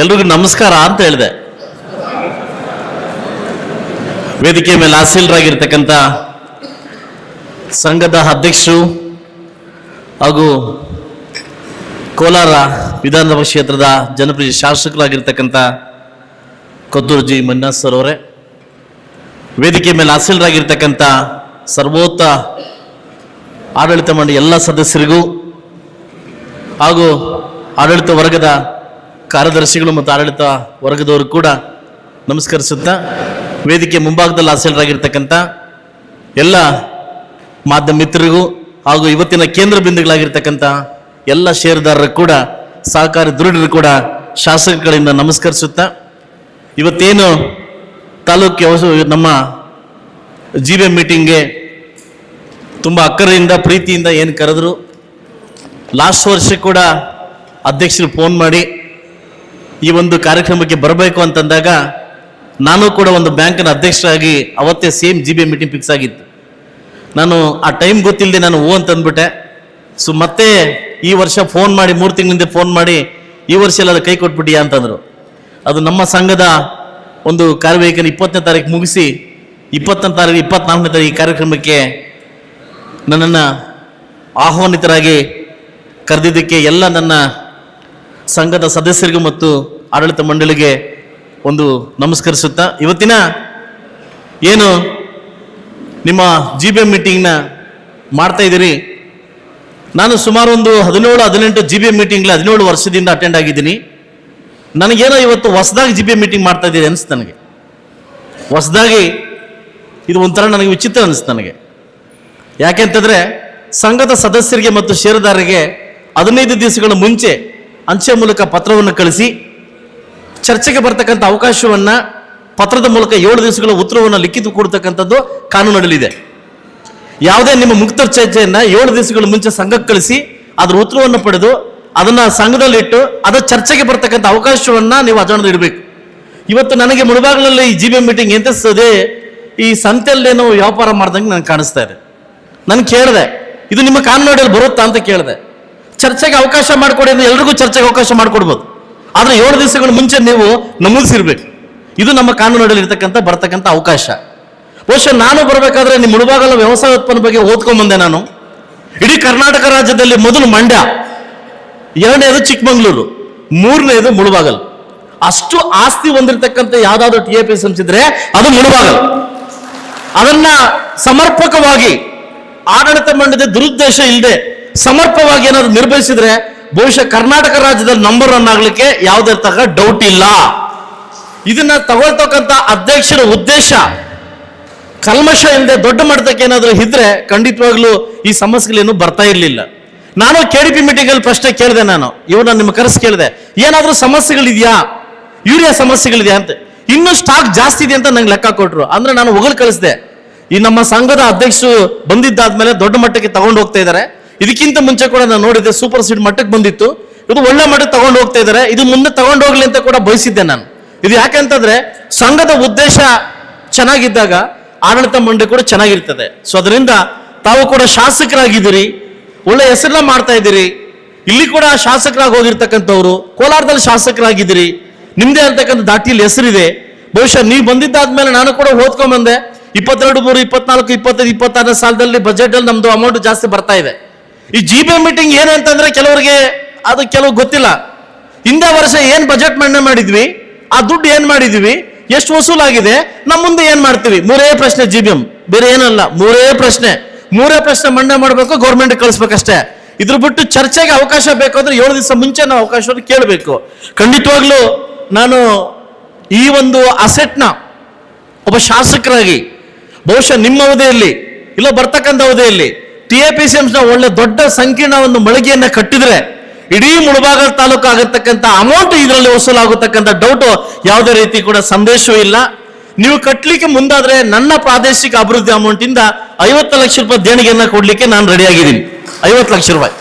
ಎಲ್ರಿಗೂ ನಮಸ್ಕಾರ ಅಂತ ಹೇಳಿದೆ. ವೇದಿಕೆ ಮೇಲೆ ಆಸೀಲರಾಗಿರ್ತಕ್ಕಂಥ ಸಂಘದ ಅಧ್ಯಕ್ಷರು ಹಾಗೂ ಕೋಲಾರ ವಿಧಾನಸಭಾ ಕ್ಷೇತ್ರದ ಜನಪ್ರಿಯ ಶಾಸಕರಾಗಿರ್ತಕ್ಕಂಥ ಕೊತ್ತೂರು ಜಿ ಮನ್ನಾಸ್ ಸರ್ ಅವರೇ, ವೇದಿಕೆ ಮೇಲೆ ಆಸೀಲರಾಗಿರ್ತಕ್ಕಂಥ ಸರ್ವೋತ್ತ ಆಡಳಿತ ಮಂಡಳಿ ಎಲ್ಲ ಸದಸ್ಯರಿಗೂ ಹಾಗೂ ಆಡಳಿತ ವರ್ಗದ ಕಾರ್ಯದರ್ಶಿಗಳು ಮತ್ತು ಆಡಳಿತ ವರ್ಗದವರು ಕೂಡ ನಮಸ್ಕರಿಸುತ್ತಾ ವೇದಿಕೆ ಮುಂಭಾಗದಲ್ಲಿ ಆಸೀಲರಾಗಿರ್ತಕ್ಕಂಥ ಎಲ್ಲ ಮಾಧ್ಯಮ ಮಿತ್ರರಿಗೂ ಹಾಗೂ ಇವತ್ತಿನ ಕೇಂದ್ರ ಬಿಂದುಗಳಾಗಿರ್ತಕ್ಕಂಥ ಎಲ್ಲ ಷೇರುದಾರರು ಕೂಡ, ಸಹಕಾರಿ ದೃಢರು ಕೂಡ ಶಾಸಕಗಳಿಂದ ನಮಸ್ಕರಿಸುತ್ತಾ ಇವತ್ತೇನು ತಾಲೂಕು ನಮ್ಮ ಜಿ ಬಿ ಮೀಟಿಂಗ್ಗೆ ತುಂಬ ಅಕ್ಕರೆಯಿಂದ, ಪ್ರೀತಿಯಿಂದ ಏನು ಕರೆದ್ರು ಲಾಸ್ಟ್ ವರ್ಷ ಕೂಡ ಅಧ್ಯಕ್ಷರು ಫೋನ್ ಮಾಡಿ ಈ ಒಂದು ಕಾರ್ಯಕ್ರಮಕ್ಕೆ ಬರಬೇಕು ಅಂತಂದಾಗ ನಾನು ಕೂಡ ಒಂದು ಬ್ಯಾಂಕಿನ ಅಧ್ಯಕ್ಷರಾಗಿ ಅವತ್ತೇ same G B meeting fix ಆಗಿತ್ತು. ನಾನು ಆ ಟೈಮ್ ಗೊತ್ತಿಲ್ಲದೆ ನಾನು ಓ ಅಂತ ಅಂದ್ಬಿಟ್ಟೆ. ಸೊ ಮತ್ತೆ ಈ ವರ್ಷ ಫೋನ್ ಮಾಡಿ, ಮೂರು ತಿಂಗಳಿಂದ ಫೋನ್ ಮಾಡಿ, ಈ ವರ್ಷ ಎಲ್ಲ ಕೈ ಕೊಟ್ಬಿಟ್ಟಿಯಾ ಅಂತಂದ್ರು. ಅದು ನಮ್ಮ ಸಂಘದ ಒಂದು ಕಾರ್ಯವೈಖರಿ ಇಪ್ಪತ್ತನೇ ತಾರೀಕು ಮುಗಿಸಿ, ಇಪ್ಪತ್ತನೇ ತಾರೀಕು, ಇಪ್ಪತ್ನಾಲ್ಕನೇ ತಾರೀಕು ಕಾರ್ಯಕ್ರಮಕ್ಕೆ ನನ್ನನ್ನು ಆಹ್ವಾನಿತರಾಗಿ ಕರೆದಿದ್ದಕ್ಕೆ ಎಲ್ಲ ನನ್ನ ಸಂಘದ ಸದಸ್ಯರಿಗೂ ಮತ್ತು ಆಡಳಿತ ಮಂಡಳಿಗೆ ಒಂದು ನಮಸ್ಕರಿಸುತ್ತಾ, ಇವತ್ತಿನ ಏನು ನಿಮ್ಮ ಜಿ ಬಿ ಎಂ ಮೀಟಿಂಗ್ನ ಮಾಡ್ತಾ ಇದ್ದೀರಿ? ನಾನು ಸುಮಾರು ಒಂದು ಹದಿನೇಳು, ಹದಿನೆಂಟು ಜಿ ಬಿ ಎಂ ಮೀಟಿಂಗ್ಲಿ ಹದಿನೇಳು ವರ್ಷದಿಂದ ಅಟೆಂಡ್ ಆಗಿದ್ದೀನಿ. ನನಗೇನೋ ಇವತ್ತು ಹೊಸದಾಗಿ ಜಿ ಬಿ ಎಂ ಮೀಟಿಂಗ್ ಮಾಡ್ತಾ ಇದ್ದೀರಿ ಅನಿಸ್ತು ನನಗೆ. ಹೊಸದಾಗಿ ಇದು ಒಂಥರ ನನಗೆ ವಿಚಿತ್ರ ಅನಿಸ್ತು ನನಗೆ. ಯಾಕೆಂತಂದರೆ ಸಂಘದ ಸದಸ್ಯರಿಗೆ ಮತ್ತು ಷೇರುದಾರರಿಗೆ ಹದಿನೈದು ದಿವಸಗಳ ಮುಂಚೆ ಅಂಚೆ ಮೂಲಕ ಪತ್ರವನ್ನು ಕಳಿಸಿ, ಚರ್ಚೆಗೆ ಬರ್ತಕ್ಕಂಥ ಅವಕಾಶವನ್ನ ಪತ್ರದ ಮೂಲಕ ಏಳು ದಿವಸಗಳ ಉತ್ತರವನ್ನು ಲಿಖಿತ ಕೊಡ್ತಕ್ಕಂಥದ್ದು ಕಾನೂನಿನಲ್ಲಿದೆ ಯಾವುದೇ ನಿಮ್ಮ ಮುಕ್ತ ಚರ್ಚೆಯನ್ನು ಏಳು ದಿವಸಗಳ ಮುಂಚೆ ಸಂಘಕ್ಕೆ ಕಳಿಸಿ, ಅದರ ಉತ್ತರವನ್ನು ಪಡೆದು, ಅದನ್ನ ಸಂಘದಲ್ಲಿಟ್ಟು ಅದರ ಚರ್ಚೆಗೆ ಬರ್ತಕ್ಕಂಥ ಅವಕಾಶವನ್ನ ನೀವು ಅಜಾಣದಲ್ಲಿ ಇಡಬೇಕು. ಇವತ್ತು ನನಗೆ ಮುಳುಬಾಗಿಲಲ್ಲಿ ಈ ಜಿ ಬಿ ಮೀಟಿಂಗ್ ಎಂತಿಸ್ತದೆ, ಈ ಸಂತೆಯಲ್ಲೇನೋ ವ್ಯಾಪಾರ ಮಾಡ್ದಂಗೆ ನನಗೆ ಕಾಣಿಸ್ತಾ ಇದೆ. ನಾನು ಕೇಳಿದೆ, ಇದು ನಿಮ್ಮ ಕಾನೂನಲ್ಲಿ ಬರುತ್ತಾ ಅಂತ ಕೇಳಿದೆ. ಚರ್ಚೆಗೆ ಅವಕಾಶ ಮಾಡಿಕೊಡಿ ಅಂದ್ರೆ ಎಲ್ರಿಗೂ ಚರ್ಚೆಗೆ ಅವಕಾಶ ಮಾಡಿಕೊಡ್ಬೋದು. ಆದರೆ ಏಳು ದಿವಸಗಳ ಮುಂಚೆ ನೀವು ನಮೂದಿಸಿರ್ಬೇಕು. ಇದು ನಮ್ಮ ಕಾನೂನಲ್ಲಿ ಇರ್ತಕ್ಕಂಥ ಬರ್ತಕ್ಕಂಥ ಅವಕಾಶ. ಬಹುಶಃ ನಾನು ಬರಬೇಕಾದ್ರೆ ನಿಮ್ಮ ಮುಳುಬಾಗಲ ವ್ಯವಸಾಯ ಉತ್ಪನ್ನ ಬಗ್ಗೆ ಓದ್ಕೊಂಬಂದೆ ನಾನು. ಇಡೀ ಕರ್ನಾಟಕ ರಾಜ್ಯದಲ್ಲಿ ಮೊದಲು ಮಂಡ್ಯ, ಎರಡನೇದು ಚಿಕ್ಕಮಂಗ್ಳೂರು, ಮೂರನೇದು ಮುಳುಬಾಗಲ್. ಅಷ್ಟು ಆಸ್ತಿ ಹೊಂದಿರತಕ್ಕಂಥ ಯಾವ್ದಾದ್ರು ಟಿ ಎ ಪಿ ಸಂಸಿದ್ರೆ ಅದು ಮುಳುಬಾಗಲ್. ಅದನ್ನ ಸಮರ್ಪಕವಾಗಿ ಆಡಳಿತ ಮಂಡಳಿ ದುರುದ್ದೇಶ ಇಲ್ಲದೆ ಸಮರ್ಪವಾಗಿ ಏನಾದ್ರು ನಿರ್ವಹಿಸಿದ್ರೆ ಬಹುಶಃ ಕರ್ನಾಟಕ ರಾಜ್ಯದಲ್ಲಿ ನಂಬರ್ ಒನ್ ಆಗ್ಲಿಕ್ಕೆ ಯಾವುದೇ ತಗ ಡೌಟ್ ಇಲ್ಲ. ಇದನ್ನ ತಗೊಳ್ತಕ್ಕಂಥ ಅಧ್ಯಕ್ಷರ ಉದ್ದೇಶ ಕಲ್ಮಶ ಇಲ್ಲದೆ ದೊಡ್ಡ ಮಟ್ಟಕ್ಕೆ ಏನಾದರೂ ಇದ್ರೆ ಖಂಡಿತವಾಗ್ಲೂ ಈ ಸಮಸ್ಯೆಗಳೇನು ಬರ್ತಾ ಇರಲಿಲ್ಲ. ನಾನು ಕೆ ಡಿ ಪಿ ಮೀಟಿಂಗ್ ಅಲ್ಲಿ ಪ್ರಶ್ನೆ ಕೇಳಿದೆ ನಾನು. ಇವ್ರನ್ನ ನಿಮ್ಮ ಕರೆಸ್ ಕೇಳಿದೆ, ಏನಾದರೂ ಸಮಸ್ಯೆಗಳಿದೆಯಾ? ಯೂರಿಯಾ ಸಮಸ್ಯೆಗಳಿದೆಯಾ? ಅಂತ. ಇನ್ನೂ ಸ್ಟಾಕ್ ಜಾಸ್ತಿ ಇದೆ ಅಂತ ನಂಗೆ ಲೆಕ್ಕ ಕೊಟ್ರು. ಅಂದ್ರೆ ನಾನು ಹೊಗಳು ಕಳಿಸಿದೆ ಈ ನಮ್ಮ ಸಂಘದ ಅಧ್ಯಕ್ಷರು ಬಂದಿದ್ದಾದ್ಮೇಲೆ ದೊಡ್ಡ ಮಟ್ಟಕ್ಕೆ ತಗೊಂಡು ಹೋಗ್ತಾ ಇದ್ದಾರೆ ಇದಕ್ಕಿಂತ ಮುಂಚೆ ಕೂಡ ನಾನು ನೋಡಿದ್ದೆ ಸೂಪರ್ ಸೀಡ್ ಮಟ್ಟಕ್ಕೆ ಬಂದಿತ್ತು. ಇದು ಒಳ್ಳೆ ಮಟ್ಟಕ್ಕೆ ತಗೊಂಡು ಹೋಗ್ತಾ ಇದ್ದಾರೆ ಇದು ಮುಂದೆ ತಗೊಂಡು ಹೋಗ್ಲಿ ಅಂತ ಕೂಡ ಬಯಸಿದ್ದೆ ನಾನು. ಇದು ಯಾಕಂತಂದ್ರೆ ಸಂಘದ ಉದ್ದೇಶ ಚೆನ್ನಾಗಿದ್ದಾಗ ಆಡಳಿತ ಮಂಡಳಿ ಕೂಡ ಚೆನ್ನಾಗಿರ್ತದೆ. ಸೊ ಅದರಿಂದ ತಾವು ಕೂಡ ಶಾಸಕರಾಗಿದ್ದೀರಿ. ಒಳ್ಳೆ ಹೆಸರನ್ನ ಮಾಡ್ತಾ ಇದ್ದೀರಿ. ಇಲ್ಲಿ ಕೂಡ ಶಾಸಕರಾಗಿ ಹೋಗಿರ್ತಕ್ಕಂಥವ್ರು, ಕೋಲಾರದಲ್ಲಿ ಶಾಸಕರಾಗಿದ್ದೀರಿ. ನಿಮ್ದೇ ಅಂತಕ್ಕಂಥ ದಾಟಿಯಲ್ಲಿ ಹೆಸರಿದೆ. ಬಹುಶಃ ನೀವು ಬಂದಿದ್ದಾದ್ಮೇಲೆ ನಾನು ಕೂಡ ಓದ್ಕೊಂಬಂದೆ. ಇಪ್ಪತ್ತೆರಡು ಮೂರು, ಇಪ್ಪತ್ನಾಲ್ಕು, ಇಪ್ಪತ್ತೈದು, ಇಪ್ಪತ್ತಾರನೇ ಸಾಲದಲ್ಲಿ ಬಜೆಟ್ ಅಲ್ಲಿ ನಮ್ದು ಅಮೌಂಟ್ ಜಾಸ್ತಿ ಬರ್ತಾ ಇದೆ. ಈ ಜಿ ಬಿ ಮೀಟಿಂಗ್ ಏನು ಅಂತಂದ್ರೆ ಕೆಲವರಿಗೆ ಅದು ಕೆಲವು ಗೊತ್ತಿಲ್ಲ. ಹಿಂದೆ ವರ್ಷ ಏನ್ ಬಜೆಟ್ ಮಂಡನೆ ಮಾಡಿದ್ವಿ, ಆ ದುಡ್ಡು ಏನ್ ಮಾಡಿದ್ವಿ, ಎಷ್ಟು ವಸೂಲಾಗಿದೆ ನಮ್ಮ ಮುಂದೆ ಏನ್ ಮಾಡ್ತೀವಿ? ಮೂರೇ ಪ್ರಶ್ನೆ ಜಿ ಬಿ ಎಂ ಬೇರೆ ಏನಲ್ಲ, ಮೂರೇ ಪ್ರಶ್ನೆ. ಮೂರೇ ಪ್ರಶ್ನೆ ಮಂಡನೆ ಮಾಡಬೇಕು ಗೌರ್ಮೆಂಟ್ ಕಳಿಸ್ಬೇಕಷ್ಟೇ. ಇದ್ರ ಬಿಟ್ಟು ಚರ್ಚೆಗೆ ಅವಕಾಶ ಬೇಕಂದ್ರೆ ಏಳು ದಿವಸ ಮುಂಚೆ ನಾವು ಅವಕಾಶವನ್ನು ಕೇಳಬೇಕು. ಖಂಡಿತವಾಗ್ಲೂ ನಾನು ಈ ಒಂದು ಅಸೆಟ್ನ ಒಬ್ಬ ಶಾಸಕರಾಗಿ, ಬಹುಶಃ ನಿಮ್ಮ ಅವಧಿಯಲ್ಲಿ, ಇಲ್ಲ ಬರ್ತಕ್ಕಂಥ ಅವಧಿಯಲ್ಲಿ ಟಿ ಎ ಪಿ ಸಿ ನ ಒಳ್ಳೆ ದೊಡ್ಡ ಸಂಕೀರ್ಣ ಒಂದು ಮಳಿಗೆಯನ್ನ ಕಟ್ಟಿದ್ರೆ ಇಡೀ ಮುಳಬಾಗಲ್ ತಾಲೂಕು ಆಗತಕ್ಕಂಥ ಅಮೌಂಟ್ ಇದರಲ್ಲಿ ವಸೂಲಾಗತಕ್ಕಂಥ ಡೌಟ್ ಯಾವುದೇ ರೀತಿ ಕೂಡ ಸಂದೇಶವೂ ಇಲ್ಲ. ನೀವು ಕಟ್ಟಲಿಕ್ಕೆ ಮುಂದಾದ್ರೆ ನನ್ನ ಪ್ರಾದೇಶಿಕ ಅಭಿವೃದ್ಧಿ ಅಮೌಂಟ್ ಇಂದ ಐವತ್ತು ಲಕ್ಷ ರೂಪಾಯಿ ದೇಣಿಗೆಯನ್ನ ಕೊಡ್ಲಿಕ್ಕೆ ನಾನು ರೆಡಿ ಆಗಿದ್ದೀನಿ. ಐವತ್ತು ಲಕ್ಷ ರೂಪಾಯಿ.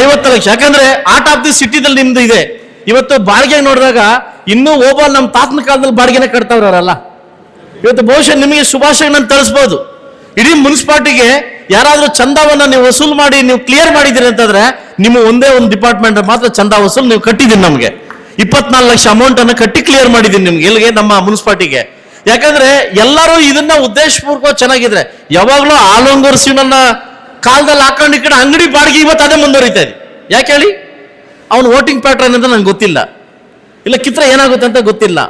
ಐವತ್ತು ಲಕ್ಷ. ಯಾಕಂದ್ರೆ ಆರ್ಟ್ ಆಫ್ ದಿ ಸಿಟಿದಲ್ಲಿ ನಿಮ್ದು ಇದೆ. ಇವತ್ತು ಬಾಡಿಗೆ ನೋಡಿದಾಗ ಇನ್ನೂ ಓಬಲ್ ನಮ್ಮ ತಾತನ ಕಾಲದಲ್ಲಿ ಬಾಡಿಗೆನ ಕಟ್ತಾವ್ರಲ್ಲ ಇವತ್ತು ಬಹುಶಃ ನಿಮಗೆ ಶುಭಾಷನನ್ನು ತಳಿಸ್ಬೋದು ಇಡೀ ಮುನ್ಸಿಪಾಲ್ಟಿಗೆ ಯಾರಾದ್ರೂ ಚಂದವನ್ನು ನೀವು ವಸೂಲು ಮಾಡಿ, ನೀವು ಕ್ಲಿಯರ್ ಮಾಡಿದ್ದೀರಿ ಅಂತಂದ್ರೆ ನಿಮ್ಮ ಒಂದೇ ಒಂದು ಡಿಪಾರ್ಟ್ಮೆಂಟ್ ಮಾತ್ರ ಚಂದ ವಸೂಲು ನೀವು ಕಟ್ಟಿದ್ದೀನಿ ನಮಗೆ. ಇಪ್ಪತ್ನಾಲ್ಕು ಲಕ್ಷ ಅಮೌಂಟ್ ಅನ್ನು ಕಟ್ಟಿ ಕ್ಲಿಯರ್ ಮಾಡಿದ್ದೀನಿ ನಿಮ್ಗೆ ಎಲ್ಲಿಗೆ ನಮ್ಮ ಮುನ್ಸಿಪಾಲ್ಟಿಗೆ. ಯಾಕಂದ್ರೆ ಎಲ್ಲರೂ ಇದನ್ನ ಉದ್ದೇಶಪೂರ್ವಕ ಚೆನ್ನಾಗಿದ್ರೆ. ಯಾವಾಗಲೂ ಆಲೋಂಗೂರ್ ಶಿವನನ್ನ ಕಾಲದಲ್ಲಿ ಹಾಕೊಂಡು ಈ ಅಂಗಡಿ ಬಾಡಿಗೆ ಇವತ್ತು ಅದೇ ಮುಂದುವರಿತಾ ಇದೆ. ಯಾಕೆ ಹೇಳಿ? ಅವನು ವೋಟಿಂಗ್ ಪ್ಯಾಟ್ರನ್ ಅಂತ ನಂಗೆ ಗೊತ್ತಿಲ್ಲ. ಇಲ್ಲ, ಕಿತ್ರ ಏನಾಗುತ್ತೆ ಅಂತ ಗೊತ್ತಿಲ್ಲ.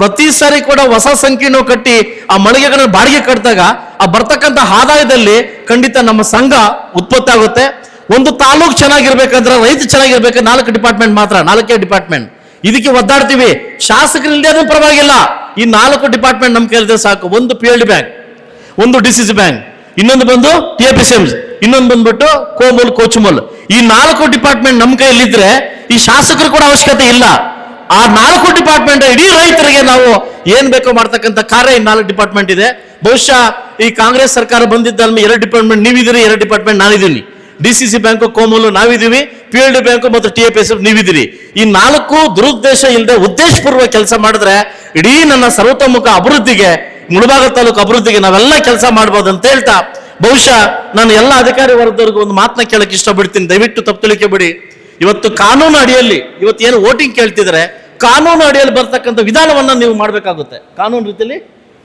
ಪ್ರತಿ ಸಾರಿ ಕೂಡ ಹೊಸ ಸಂಖ್ಯೆನೂ ಕಟ್ಟಿ ಆ ಮಳಿಗೆಗಳನ್ನ ಬಾಡಿಗೆ ಕಟ್ಟಿದಾಗ ಆ ಬರ್ತಕ್ಕಂಥ ಆದಾಯದಲ್ಲಿ ಖಂಡಿತ ನಮ್ಮ ಸಂಘ ಉತ್ಪತ್ತಿ ಆಗುತ್ತೆ. ಒಂದು ತಾಲೂಕು ಚೆನ್ನಾಗಿರ್ಬೇಕಂದ್ರೆ ರೈತ ಚೆನ್ನಾಗಿರ್ಬೇಕು. ನಾಲ್ಕು ಡಿಪಾರ್ಟ್ಮೆಂಟ್ ಮಾತ್ರ, ನಾಲ್ಕೇ ಡಿಪಾರ್ಟ್ಮೆಂಟ್. ಇದಕ್ಕೆ ಒದ್ದಾಡ್ತೀವಿ. ಶಾಸಕರಿಂದ ಪರವಾಗಿಲ್ಲ. ಈ ನಾಲ್ಕು ಡಿಪಾರ್ಟ್ಮೆಂಟ್ ನಮ್ ಕೇಳಿದ್ರೆ ಸಾಕು. ಒಂದು ಪಿ ಎಲ್ ಬ್ಯಾಂಕ್ ಒಂದು ಡಿ ಸಿ ಬ್ಯಾಂಕ್ ಇನ್ನೊಂದು ಬಂದು ಟಿ ಎ ಪಿ ಸಿ ಇನ್ನೊಂದು ಬಂದ್ಬಿಟ್ಟು ಕೋಮಲ್ ಕೋಚುಮಲ್ ಈ ನಾಲ್ಕು ಡಿಪಾರ್ಟ್ಮೆಂಟ್ ನಮ್ಮ ಕೈಯಲ್ಲಿದ್ರೆ ಈ ಶಾಸಕರು ಕೂಡ ಅವಶ್ಯಕತೆ ಇಲ್ಲ. ಆ ನಾಲ್ಕು ಡಿಪಾರ್ಟ್ಮೆಂಟ್ ಇಡೀ ರೈತರಿಗೆ ನಾವು ಏನ್ ಬೇಕೋ ಮಾಡ್ತಕ್ಕಂಥ ಕಾರ್ಯ ಈ ನಾಲ್ಕು ಡಿಪಾರ್ಟ್ಮೆಂಟ್ ಇದೆ. ಬಹುಶಃ ಈ ಕಾಂಗ್ರೆಸ್ ಸರ್ಕಾರ ಬಂದಿದ್ದಲ್ಲಿ ಎರಡು ಡಿಪಾರ್ಟ್ಮೆಂಟ್ ನೀವಿದ್ದೀರಿ, ಎರಡು ಡಿಪಾರ್ಟ್ಮೆಂಟ್ ನಾನಿದ್ದೀನಿ. ಡಿ ಸಿ ಸಿ ಬ್ಯಾಂಕು, ಕೋಮಲು ನಾವಿದ್ದೀವಿ, ಪಿ ಎಲ್ ಡಿ ಬ್ಯಾಂಕು ಮತ್ತು ಟಿ ಎ ಎಸ್ ಎಫ್ ನೀವಿದ್ದೀರಿ. ಈ ನಾಲ್ಕು ದುರುದ್ದೇಶ ಇಲ್ಲದೆ ಉದ್ದೇಶಪೂರ್ವಕ ಕೆಲಸ ಮಾಡಿದ್ರೆ ಇಡೀ ನನ್ನ ಸರ್ವತೋಮುಖ ಅಭಿವೃದ್ಧಿಗೆ, ಮುಳಬಾಗ ತಾಲೂಕು ಅಭಿವೃದ್ಧಿಗೆ ನಾವೆಲ್ಲ ಕೆಲಸ ಮಾಡ್ಬೋದು ಅಂತ ಹೇಳ್ತಾ, ಬಹುಶಃ ನಾನು ಎಲ್ಲ ಅಧಿಕಾರಿ ವರ್ಗದವ್ರಿಗೂ ಒಂದು ಮಾತನ್ನ ಕೇಳಕ್ಕೆ ಇಷ್ಟಪಡ್ತೀನಿ. ದಯವಿಟ್ಟು ತಪ್ಪು ಬಿಡಿ ಇವತ್ತು ಕಾನೂನು ಅಡಿಯಲ್ಲಿ ಇವತ್ತು ಏನು ವೋಟಿಂಗ್ ಕೇಳ್ತಿದ್ರೆ ಕಾನೂನು ಅಡಿಯಲ್ಲಿ ಬರ್ತಕ್ಕಂಥ ವಿಧಾನವನ್ನ ನೀವು ಮಾಡಬೇಕಾಗುತ್ತೆ. ಕಾನೂನು ರೀತಿಯಲ್ಲಿ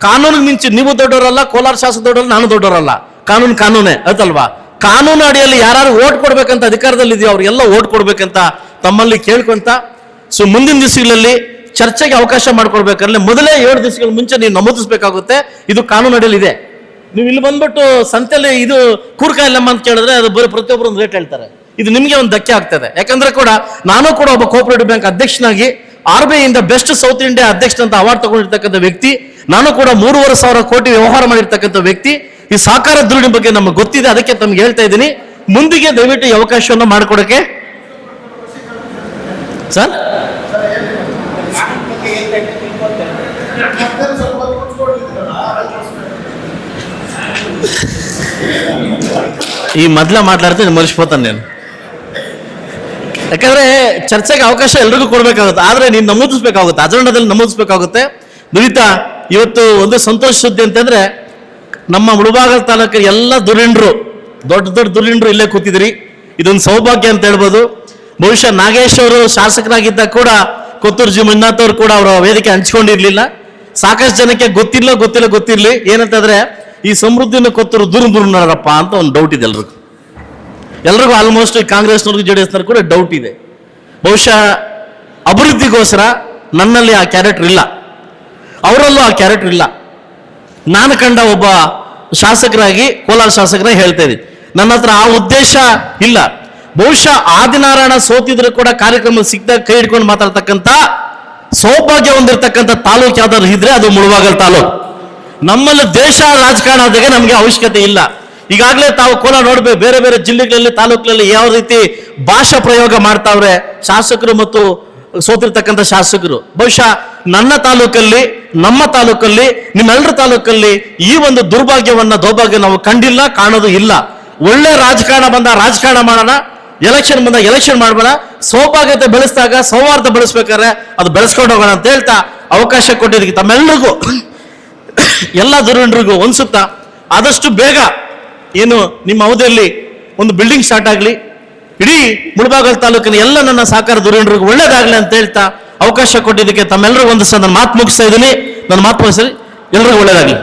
ಕಾನೂನು ಮಿಂಚಿ ನೀವು ದೊಡ್ಡವರಲ್ಲ, ಕೋಲಾರ ಶಾಸಕ ದೊಡ್ಡವರಲ್ಲ, ನಾನು ದೊಡ್ಡವರಲ್ಲ. ಕಾನೂನು ಕಾನೂನೇ, ಅದಲ್ವಾ? ಕಾನೂನು ಅಡಿಯಲ್ಲಿ ಯಾರು ಓಟ್ ಕೊಡ್ಬೇಕಂತ ಅಧಿಕಾರದಲ್ಲಿ ಇದೆಯೋ ಅವ್ರಿಗೆಲ್ಲ ಓಟ್ ಕೊಡ್ಬೇಕಂತ ತಮ್ಮಲ್ಲಿ ಕೇಳ್ಕೊಂತ, ಸೊ ಮುಂದಿನ ದಿವಸಗಳಲ್ಲಿ ಚರ್ಚೆಗೆ ಅವಕಾಶ ಮಾಡ್ಕೊಡ್ಬೇಕಾದ್ರೆ ಮೊದಲೇ ಏಳು ದಿವಸಗಳ ಮುಂಚೆ ನೀವು ನಮೂದಿಸ್ಬೇಕಾಗುತ್ತೆ. ಇದು ಕಾನೂನು ಅಡಿಯಲ್ಲಿ ಇದೆ. ನೀವು ಇಲ್ಲಿ ಬಂದ್ಬಿಟ್ಟು ಸಂತೆಯಲ್ಲಿ ಇದು ಕೂರ್ಕಾಯಿ ಲೆಮ್ಮ ಅಂತ ಕೇಳಿದ್ರೆ ಅದು ಬರೀ ಪ್ರತಿಯೊಬ್ಬರು ಒಂದು ರೇಟ್ ಹೇಳ್ತಾರೆ. ಇದು ನಿಮಗೆ ಒಂದು ಧಕ್ಕೆ ಆಗ್ತದೆ. ಯಾಕಂದ್ರೆ ಕೂಡ ನಾನು ಕೂಡ ಒಬ್ಬ ಕೋಪರೇಟಿವ್ ಬ್ಯಾಂಕ್ ಅಧ್ಯಕ್ಷನಾಗಿ ಆರ್ ಬಿ ಇಂದ ಬೆಸ್ಟ್ ಸೌತ್ ಇಂಡಿಯಾ ಅಧ್ಯಕ್ಷ ಅಂತ ಅವಾರ್ಡ್ ತಗೊಂಡಿರ್ತಕ್ಕಂಥ ವ್ಯಕ್ತಿ, ನಾನು ಕೂಡ ಮೂರುವರೆ ಸಾವಿರ ಕೋಟಿ ವ್ಯವಹಾರ ಮಾಡಿರ್ತಕ್ಕಂಥ ವ್ಯಕ್ತಿ. ಈ ಸಾಕಾರ ದೃಢ ಬಗ್ಗೆ ನಮ್ಗೆ ಗೊತ್ತಿದೆ, ಅದಕ್ಕೆ ತಮ್ಗೆ ಹೇಳ್ತಾ ಇದ್ದೀನಿ. ಮುಂದಿಗೆ ದಯವಿಟ್ಟು ಈ ಅವಕಾಶವನ್ನು ಮಾಡಿಕೊಡಕ್ಕೆ. ಸರ್? ಈ ಮೊದಲ ಮಾತಾಡ್ತೀನಿ ಮರ್ಚಿపోతాను ನಾನು. ಯಾಕಂದ್ರೆ ಚರ್ಚೆಗೆ ಅವಕಾಶ ಎಲ್ರಿಗೂ ಕೊಡ್ಬೇಕಾಗುತ್ತೆ, ಆದ್ರೆ ನೀನು ನಮೂದಿಸ್ಬೇಕಾಗುತ್ತೆ, ಅಜೆಂಡಾದಲ್ಲಿ ನಮೂದಿಸ್ಬೇಕಾಗುತ್ತೆ. ನುರಿತ, ಇವತ್ತು ಒಂದು ಸಂತೋಷ ಸುದ್ದಿ ಅಂತಂದ್ರೆ, ನಮ್ಮ ಮುಳುಬಾಗಲ್ ತಾಲೂಕಿನ ಎಲ್ಲ ದುರಿಂಡ್ರು ದೊಡ್ಡ ದೊಡ್ಡ ದುರಿಂಡ್ರು ಇಲ್ಲೇ ಕೂತಿದ್ರಿ. ಇದೊಂದು ಸೌಭಾಗ್ಯ ಅಂತ ಹೇಳ್ಬೋದು. ಬಹುಶಃ ನಾಗೇಶ್ ಅವರು ಶಾಸಕರಾಗಿದ್ದ ಕೂಡ ಕೊತ್ತೂರು ಜಿ ಮಂಜುನಾಥ್ ಅವರು ಕೂಡ ಅವರ ವೇದಿಕೆ ಹಂಚ್ಕೊಂಡಿರ್ಲಿಲ್ಲ. ಸಾಕಷ್ಟು ಜನಕ್ಕೆ ಗೊತ್ತಿಲ್ಲ ಗೊತ್ತಿಲ್ಲ ಗೊತ್ತಿರ್ಲಿ, ಏನಂತಂದ್ರೆ, ಈ ಸಮೃದ್ಧಿನ ಕೊತ್ತೂರು ದೂರ ದೂರಪ್ಪ ಅಂತ ಒಂದು ಡೌಟ್ ಇದೆ ಎಲ್ರಿಗೂ. ಎಲ್ರಿಗೂ ಆಲ್ಮೋಸ್ಟ್ ಕಾಂಗ್ರೆಸ್ನವ್ರಿಗೂ ಜೆ ಡಿ ಎಸ್ನವ್ರು ಕೂಡ ಡೌಟ್ ಇದೆ. ಬಹುಶಃ ಅಭಿವೃದ್ಧಿಗೋಸ್ಕರ ನನ್ನಲ್ಲಿ ಆ ಕ್ಯಾರೆಕ್ಟರ್ ಇಲ್ಲ. ಅವರಲ್ಲೂ ಆ ಕ್ಯಾರೆಕ್ಟರ್ ಇಲ್ಲ. ನಾನು ಕಂಡ ಒಬ್ಬ ಶಾಸಕರಾಗಿ, ಕೋಲಾರ ಶಾಸಕರಾಗಿ ಹೇಳ್ತಾ ಇದ್ದೀನಿ. ನನ್ನ ಹತ್ರ ಆ ಉದ್ದೇಶ ಇಲ್ಲ. ಬಹುಶಃ ಆದಿನಾರಾಯಣ ಸೋತಿದ್ರು ಕೂಡ ಕಾರ್ಯಕ್ರಮ ಸಿಗ್ತಾ ಕೈ ಹಿಡ್ಕೊಂಡು ಮಾತಾಡ್ತಕ್ಕಂಥ ಸೌಭಾಗ್ಯ ಹೊಂದಿರತಕ್ಕಂಥ ತಾಲೂಕು ಯಾವ್ದಾದ್ರು ಇದ್ರೆ ಅದು ಮುಳುವಾಗಲ್ ತಾಲೂಕು. ನಮ್ಮಲ್ಲಿ ದೇಶ ರಾಜಕಾರಣ ಆದಾಗ ನಮಗೆ ಅವಶ್ಯಕತೆ ಇಲ್ಲ. ಈಗಾಗಲೇ ತಾವು ಕೋಲ ನೋಡ್ಬೇಕು ಬೇರೆ ಬೇರೆ ಜಿಲ್ಲೆಗಳಲ್ಲಿ ತಾಲೂಕುಗಳಲ್ಲಿ ಯಾವ ರೀತಿ ಭಾಷಾ ಪ್ರಯೋಗ ಮಾಡ್ತಾವ್ರೆ ಶಾಸಕರು ಮತ್ತು ಸೋತಿರ್ತಕ್ಕಂಥ ಶಾಸಕರು. ಬಹುಶಃ ನನ್ನ ತಾಲೂಕಲ್ಲಿ, ನಮ್ಮ ತಾಲೂಕಲ್ಲಿ ನಿಮ್ಮೆಲ್ಲರ ತಾಲೂಕಲ್ಲಿ ಈ ಒಂದು ದುರ್ಭಾಗ್ಯವನ್ನ, ದೌರ್ಭಾಗ್ಯ ನಾವು ಕಂಡಿಲ್ಲ, ಕಾಣೋದು ಇಲ್ಲ. ಒಳ್ಳೆ ರಾಜಕಾರಣ ಬಂದ ರಾಜಕಾರಣ ಮಾಡೋಣ, ಎಲೆಕ್ಷನ್ ಬಂದ ಎಲೆಕ್ಷನ್ ಮಾಡೋಣ ಸೌಭಾಗ್ಯತೆ ಬೆಳೆಸಿದಾಗ ಸೌಹಾರ್ದ ಬೆಳೆಸ್ಬೇಕಾದ್ರೆ ಅದು ಬೆಳೆಸ್ಕೊಂಡು ಹೋಗೋಣ ಅಂತ ಹೇಳ್ತಾ ಅವಕಾಶ ಕೊಟ್ಟಿದ್ದಕ್ಕೆ ತಮ್ಮೆಲ್ಲರಿಗೂ ಎಲ್ಲ ದುರಂಡ್ರಿಗೂ ಒಂದ್ಸುತ್ತ ಆದಷ್ಟು ಬೇಗ ಏನು ನಿಮ್ಮ ಅವಧಿಯಲ್ಲಿ ಒಂದು ಬಿಲ್ಡಿಂಗ್ ಸ್ಟಾರ್ಟ್ ಆಗಲಿ, ಇಡೀ ಮುಳಬಾಗಲ್ ತಾಲೂಕಿನ ಎಲ್ಲ ನನ್ನ ಸಹಕಾರ ದುರಂಡ್ರಿಗೂ ಒಳ್ಳೇದಾಗಲಿ ಅಂತ ಹೇಳ್ತಾ ಅವಕಾಶ ಕೊಟ್ಟಿದ್ದಕ್ಕೆ ತಮ್ಮೆಲ್ಲರಿಗೂ ಒಂದು ಸಹ ನನ್ನ ಮಾತು ಮುಗಿಸ್ತಾ ಇದ್ದೀನಿ. ನನ್ನ ಮಾತು ಮುಗಿಸಿ ಎಲ್ರಿಗೂ ಒಳ್ಳೇದಾಗಲಿ.